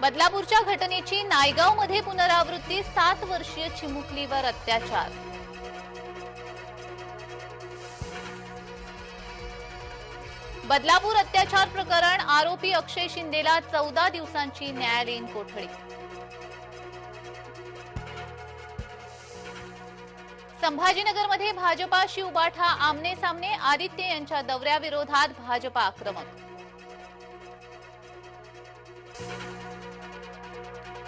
बदलापूरच्या घटनेची नायगावमध्ये पुनरावृत्ती सात वर्षीय चिमुकलीवर अत्याचार. बदलापूर अत्याचार प्रकरण आरोपी अक्षय शिंदेला चौदा दिवसांची न्यायालयीन कोठडी. संभाजीनगरमध्ये भाजपा शिवबाठा आमने सामने आदित्य यांच्या दौऱ्याविरोधात भाजपा आक्रमक.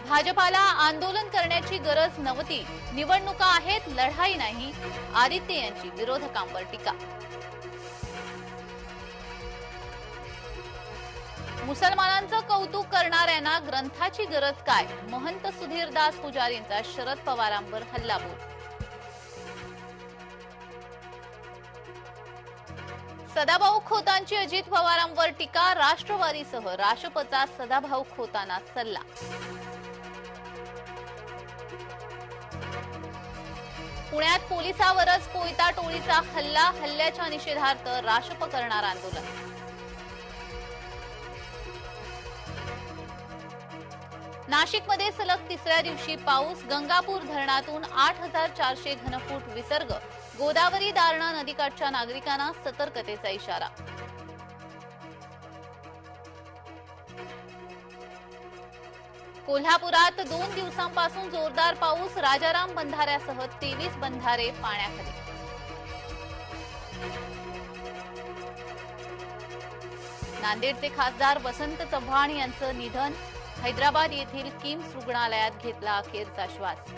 भाजपाला आंदोलन करण्याची गरज नव्हती. निवडणुका आहेत लढाई नाही. आदित्य यांची विरोधकांवर टीका. मुसलमानांचं कौतुक करणाऱ्यांना ग्रंथाची गरज काय? महंत सुधीरदास पुजारींचा शरद पवारांवर हल्लाबोल. सदाभाऊ खोतांची अजित पवारांवर टीका राष्ट्रवादीसह राष्ट्रपचा सदाभाऊ खोतांना सल्ला. पुण्यात पोलिसावरच कोयता टोळीचा हल्ला हल्ल्याच्या निषेधार्थ राष्ट्रप करणार आंदोलन. नाशिकमध्ये सलग तिसऱ्या दिवशी पाऊस गंगापूर धरणातून आठ हजार चारशे घनफूट विसर्ग गोदावरी दारणा नदीकाठच्या नागरिकांना सतर्कतेचा इशारा. कोल्हापुरात दोन दिवसांपासून जोरदार पाऊस राजाराम बंधाऱ्यासह तेवीस बंधारे पाण्याखाली. नांदेडचे खासदार वसंत चव्हाण यांचं निधन हैदराबाद येथील किम्स रुग्णालयात घेतला अखेरचा श्वास.